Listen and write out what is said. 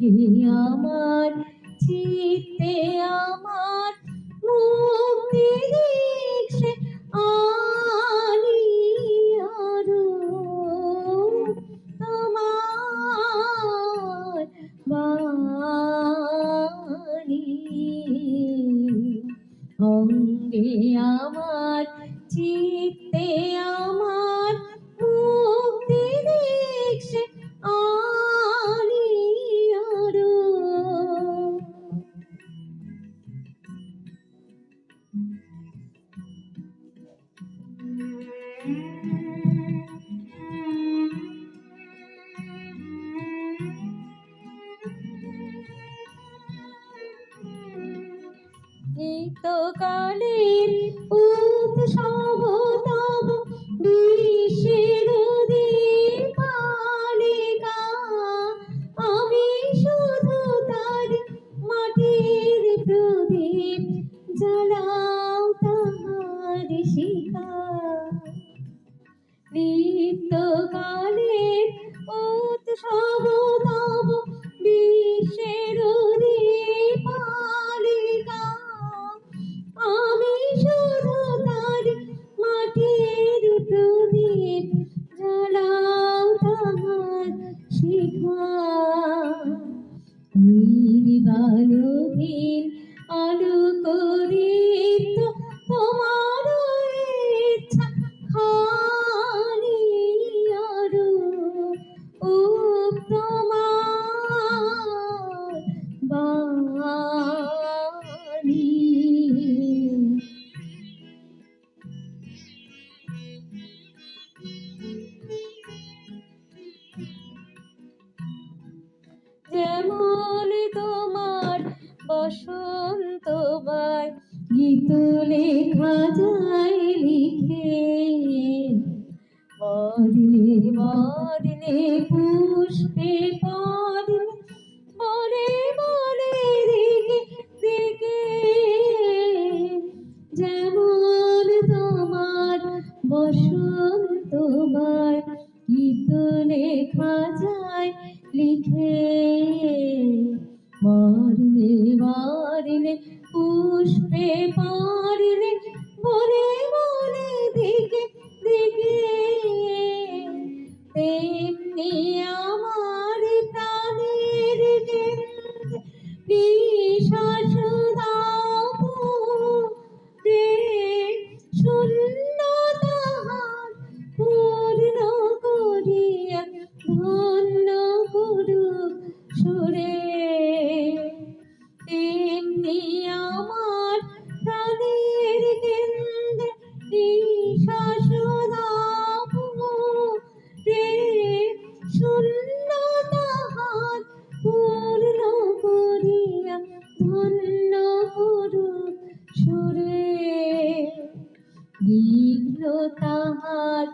অঙ্গে আমার চিত্তে আমার মুক্তি দীক্ষে আনি আরও। তোমার বাণী আমার চিত্তে আমার নিত্যকালের উৎসব, তব বিশ্বের দীপালিকা। আমি শুধু তার মাটির প্রদীপ জ্বালাও তাহার শিখা নিত্যকালের উৎসব বসন্ত বাই। গীত লেখা যায় লিখে। বর্ণে বর্ণে পুষ্পে পর্ণে বলে বলে দিকে দিকে যেমন তোমার বসন্ত বাই, গীত লেখা যায় লিখে। তেমনি আমার প্রাণের কেন্দ্রে নিঃশ্বাস রে শূন্য তাহার পূর্ণ করিয়া সুরে বিঘ্ন তাহার